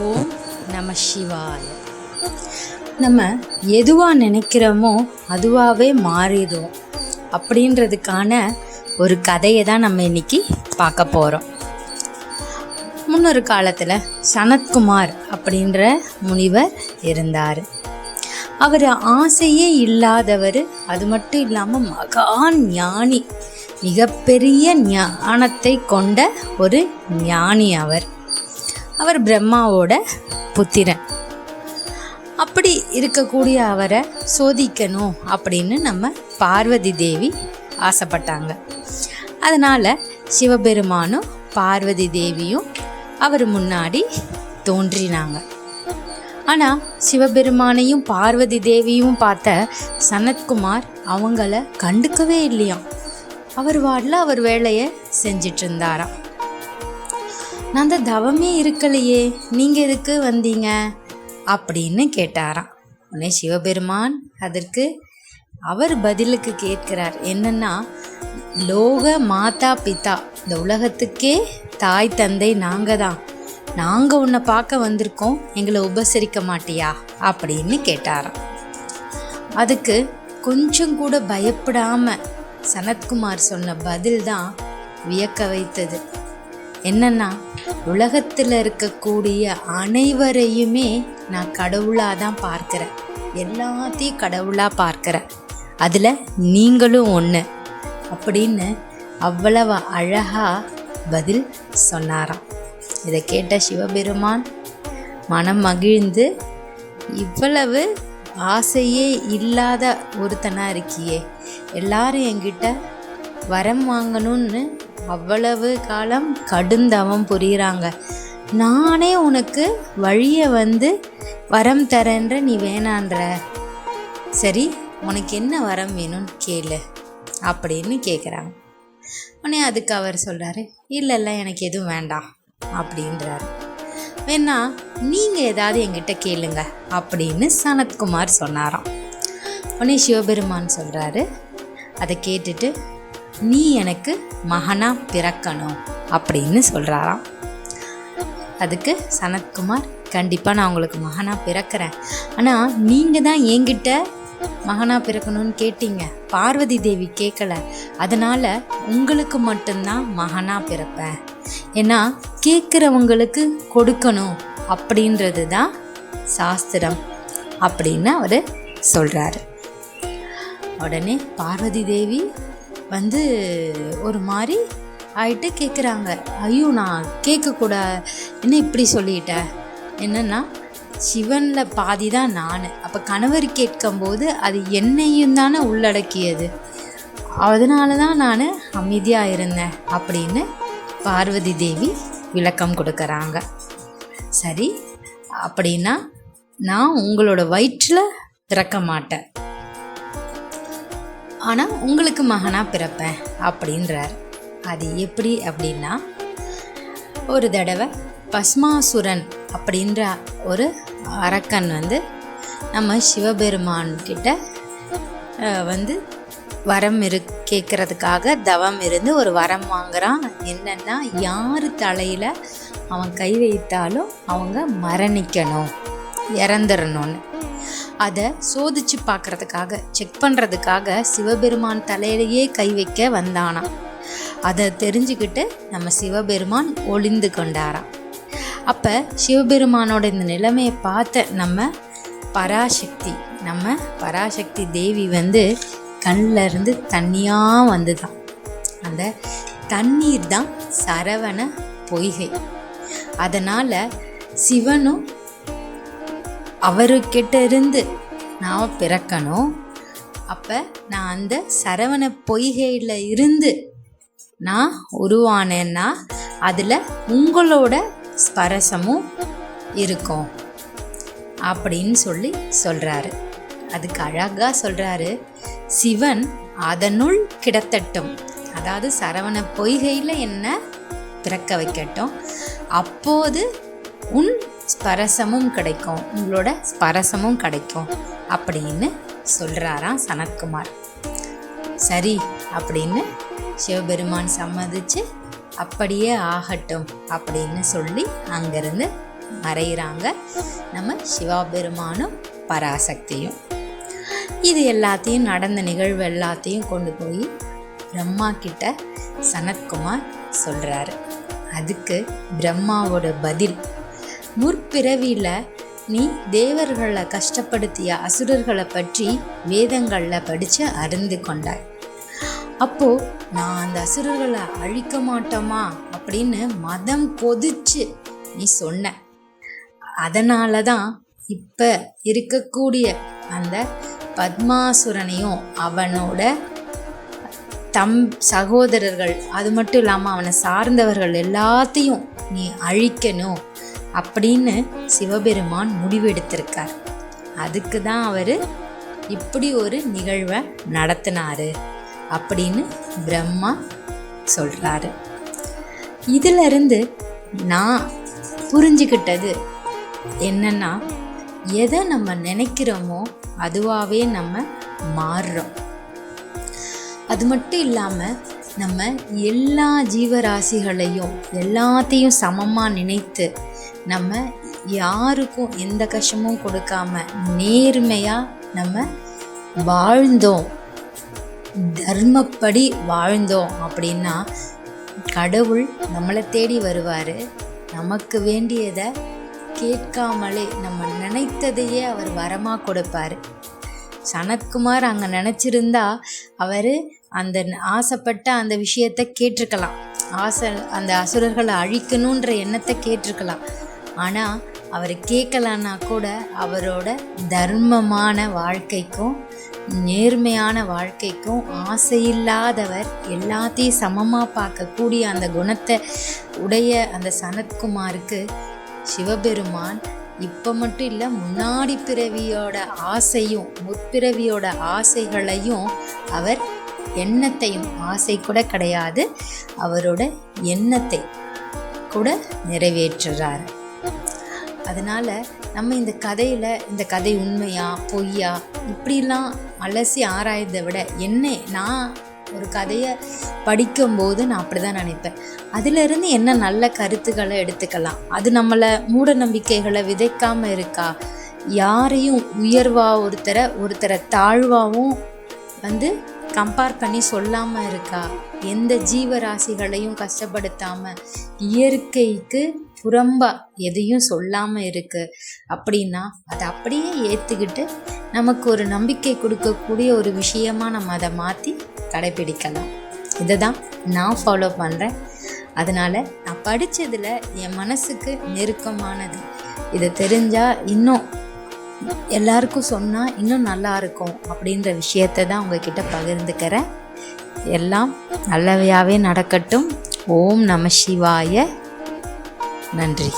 ஓம் நம சிவாய. நம்ம எதுவாக நினைக்கிறோமோ அதுவாகவே மாறிடும் அப்படின்றதுக்கான ஒரு கதையை தான் நம்ம இன்னைக்கு பார்க்க போகிறோம் முன்னொரு காலத்தில் சனத்குமார் அப்படின்ற முனிவர் இருந்தார். அவர் ஆசையே இல்லாதவர் அது மட்டும் இல்லாமல் மகான் ஞானி மிகப்பெரிய ஞானத்தை கொண்ட ஒரு ஞானி அவர். அவர் பிரம்மாவோட புத்திரன். அப்படி இருக்கக்கூடிய அவரை சோதிக்கணும் அப்படின்னு நம்ம பார்வதி தேவி ஆசைப்பட்டாங்க. அதனால் சிவபெருமானும் பார்வதி தேவியும் அவர் முன்னாடி தோன்றினாங்க. ஆனால் சிவபெருமானையும் பார்வதி தேவியும் பார்த்த சனத்குமார் அவங்கள கண்டுக்கவே இல்லையாம். அவர் வாடில் அவர் வேலையை செஞ்சிட்டு இருந்தாராம். நான் அந்த தவமே இருக்கலையே நீங்கள் எதுக்கு வந்தீங்க? அப்படின்னு கேட்டாராம். உடனே சிவபெருமான் அதற்கு அவர் பதிலுக்கு கேட்கிறார். என்னன்னா லோக மாதா பிதா இந்த உலகத்துக்கே தாய் தந்தை நாங்கள் தான் நாங்கள் உன்னை பார்க்க வந்திருக்கோம் எங்களை உபசரிக்க மாட்டியா? அப்படின்னு கேட்டாராம். அதுக்கு கொஞ்சம் கூட பயப்படாமல் சனத்குமார் சொன்ன பதில் தான் வியக்க வைத்தது. என்னன்னா உலகத்தில் இருக்கக்கூடிய அனைவரையுமே நான் கடவுளாக தான் பார்க்குறேன். எல்லாத்தையும் கடவுளாக பார்க்குறேன். அதில் நீங்களும் ஒன்று அப்படின்னு அவ்வளவு அழகாக பதில் சொன்னாராம். இதை கேட்ட சிவபெருமான் மனம் மகிழ்ந்து இவ்வளவு ஆசையே இல்லாத ஒருத்தனாக இருக்கியே. எல்லாரும் என்கிட்ட வரம் வாங்கணும்னு அவ்வளவு காலம் கடுந்தவம் புரியுறாங்க. நானே உனக்கு வழியை வந்து வரம் தரேன்ற நீ வேணான்ற. சரி உனக்கு என்ன வரம் வேணும்னு கேளு அப்படின்னு கேட்குறாங்க உடனே அதுக்கு அவர் சொல்கிறாரு இல்லை இல்லை எனக்கு எதுவும் வேண்டாம் அப்படின்றாரு. வேணா நீங்கள் ஏதாவது என்கிட்ட கேளுங்க அப்படின்னு சனத்குமார் சொன்னாராம். உடனே சிவபெருமான் சொல்கிறாரு அதை கேட்டுட்டு நீ எனக்கு மகனாக பிறக்கணும் அப்படின்னு சொல்கிறாராம் அதுக்கு சனத்குமார் கண்டிப்பாக நான் உங்களுக்கு மகனாக பிறக்கிறேன். ஆனால் நீங்கள் தான் என்கிட்ட மகனாக பிறக்கணும்னு கேட்டீங்க. பார்வதி தேவி கேட்கல அதனால் உங்களுக்கு மட்டும்தான் மகனாக பிறப்பேன். ஏன்னா கேட்குறவங்களுக்கு கொடுக்கணும் அப்படின்றது தான் சாஸ்திரம் அப்படின்னு அவர் சொல்கிறாரு உடனே பார்வதி தேவி வந்து ஒரு மாதிரி ஆயிட்டு கேட்குறாங்க ஐயோ நான் கேட்கக்கூடாது என்ன இப்படி சொல்லிட்டேன் என்னென்னா சிவனில் பாதி தான் நான். அப்போ கணவர் கேட்கும்போது அது என்னையும் தானே உள்ளடக்கியது. அதனால தான் நான் அமைதியாக இருந்தேன் அப்படின்னு பார்வதி தேவி விளக்கம் கொடுக்குறாங்க. சரி அப்படின்னா நான் உங்களோட வயிற்றில் பிறக்க மாட்டேன். ஆனால் உங்களுக்கு மகனாக பிறப்பேன் அப்படின்றார். அது எப்படி அப்படின்னா ஒரு தடவை பஸ்மாசுரன் அப்படின்ற ஒரு அரக்கன் வந்து நம்ம சிவபெருமான் கிட்ட வந்து வரம் இரு கேட்குறதுக்காக தவம் இருந்து ஒரு வரம் வாங்குறான். என்னன்னா யார் தலையில் அவன் கை வைத்தாலும் அவங்க மரணிக்கணும் இறந்துடணும்னு அதை சோதிச்சு பார்க்கறதுக்காக செக் பண்ணுறதுக்காக சிவபெருமான் தலையிலேயே கை வைக்க வந்தானாம். அதை தெரிஞ்சுக்கிட்டு நம்ம சிவபெருமான் ஒளிந்து கொண்டாராம். அப்போ சிவபெருமானோட இந்த நிலைமையை பார்த்த நம்ம பராசக்தி நம்ம பராசக்தி தேவி வந்து கண்ணில் இருந்து தண்ணியாக வந்துதான். அந்த தண்ணீர் தான் சரவண பொய்கை. அதனால் சிவனும் அவருக்கிட்ட இருந்து நான் பிறக்கணும். அப்போ நான் அந்த சரவண பொய்கையில் இருந்து நான் உருவானேன்னா அதில் உங்களோட ஸ்பரசமும் இருக்கும். அப்படின்னு சொல்லி சொல்கிறாரு அதுக்கு அழகாக சொல்கிறாரு சிவன் அதனுள் கிடத்தட்டும். அதாவது சரவண பொய்கையில் என்ன பிறக்க வைக்கட்டும். அப்போது உன் ஸ்பரசமும் கிடைக்கும். உங்களோட ஸ்பரசமும் கிடைக்கும். அப்படின்னு சொல்கிறாராம் சனத்குமார். சரி அப்படின்னு சிவபெருமான் சம்மதிச்சு அப்படியே ஆகட்டும் அப்படின்னு சொல்லி அங்கேருந்து மறைகிறாங்க நம்ம சிவபெருமானும் பராசக்தியும். இது எல்லாத்தையும் நடந்த நிகழ்வு எல்லாத்தையும் கொண்டு போய் பிரம்மா கிட்ட சனத்குமார் சொல்கிறாரு அதுக்கு பிரம்மாவோட பதில் முற்பிறவியில் நீ தேவர்களை கஷ்டப்படுத்திய அசுரர்களை பற்றி வேதங்களில் படித்து அறிந்து கொண்டாய். அப்போ நான் அந்த அசுரர்களை அழிக்க மாட்டோமா? அப்படின்னு மதம் கொதிச்சு நீ சொன்ன. அதனால தான் இப்போ இருக்கக்கூடிய அந்த பத்மாசுரனையும் அவனோட தம் சகோதரர்கள் அது மட்டும் இல்லாமல் அவனை சார்ந்தவர்கள் எல்லாத்தையும் நீ அழிக்கணும். அப்படின்னு சிவபெருமான் முடிவெடுத்திருக்கார். அதுக்கு தான் அவர் இப்படி ஒரு நிகழ்வை நடத்தினாரு அப்படின்னு பிரம்மா சொல்கிறாரு இதிலிருந்து நான் புரிஞ்சுக்கிட்டது என்னன்னா எதை நம்ம நினைக்கிறோமோ அதுவாகவே நம்ம மாறுறோம். அது மட்டும் இல்லாமல் நம்ம எல்லா ஜீவராசிகளையும் எல்லாத்தையும் சமமாக நினைத்து நம்ம யாருக்கும் எந்த கஷ்டமும் கொடுக்காம நேர்மையாக நம்ம வாழ்ந்தோம். தர்மப்படி வாழ்ந்தோம் அப்படின்னா கடவுள் நம்மளை தேடி வருவார். நமக்கு வேண்டியதை கேட்காமலே நம்ம நினைத்ததையே அவர் வரமாக கொடுப்பார். சனத்குமார் அங்கே நினச்சிருந்தா அவர் அந்த ஆசைப்பட்ட அந்த விஷயத்தை கேட்டிருக்கலாம். ஆசை அந்த அசுரர்களை அழிக்கணுன்ற எண்ணத்தை கேட்டிருக்கலாம். ஆனால் அவர் கேட்கலன்னா கூட அவரோட தர்மமான வாழ்க்கைக்கும் நேர்மையான வாழ்க்கைக்கும் ஆசையில்லாதவர் எல்லாத்தையும் சமமாக பார்க்கக்கூடிய அந்த குணத்தை உடைய அந்த சனத்குமாருக்கு சிவபெருமான் இப்போ மட்டும் இல்லை முன்னாடி பிறவியோட ஆசையும் முற்பிறவியோட ஆசைகளையும் அவர் எண்ணத்தையும் ஆசை கூட கிடையாது. அவரோட எண்ணத்தை கூட நிறைவேற்றுறார். அதனால் நம்ம இந்த கதையில் இந்த கதை உண்மையா பொய்யா இப்படிலாம் அலசி ஆராய்றதை விட என்ன நான் ஒரு கதையை படிக்கும்போது நான் அப்படி தான் நினைப்பேன். அதிலிருந்து என்ன நல்ல கருத்துக்களை எடுத்துக்கலாம்? அது நம்மளை மூட நம்பிக்கைகளை விதைக்காமல் இருக்கா? யாரையும் உயர்வாக ஒருத்தரை ஒருத்தரை தாழ்வாகவும் வந்து கம்பேர் பண்ணி சொல்லாமல் இருக்கா? எந்த ஜீவராசிகளையும் கஷ்டப்படுத்தாமல் இயற்கைக்கு புறம்பாக எதையும் சொல்லாமல் இருக்குது அப்படின்னா அதை அப்படியே ஏற்றுக்கிட்டு நமக்கு ஒரு நம்பிக்கை கொடுக்கக்கூடிய ஒரு விஷயமா நம்ம அதை மாற்றி கடைப்பிடிக்கலாம் இதை தான் நான் ஃபாலோ பண்ணுறேன் அதனால் நான் படித்ததில் என் மனசுக்கு நெருக்கமானது. இதை தெரிஞ்சால் இன்னும் எல்லாருக்கும் சொன்னால் இன்னும் நல்லா இருக்கும் அப்படின்ற விஷயத்தை தான் உங்ககிட்ட பகிர்ந்துக்கிறேன். எல்லாம் நல்லவையாகவே நடக்கட்டும். ஓம் நம சிவாய. நன்றி.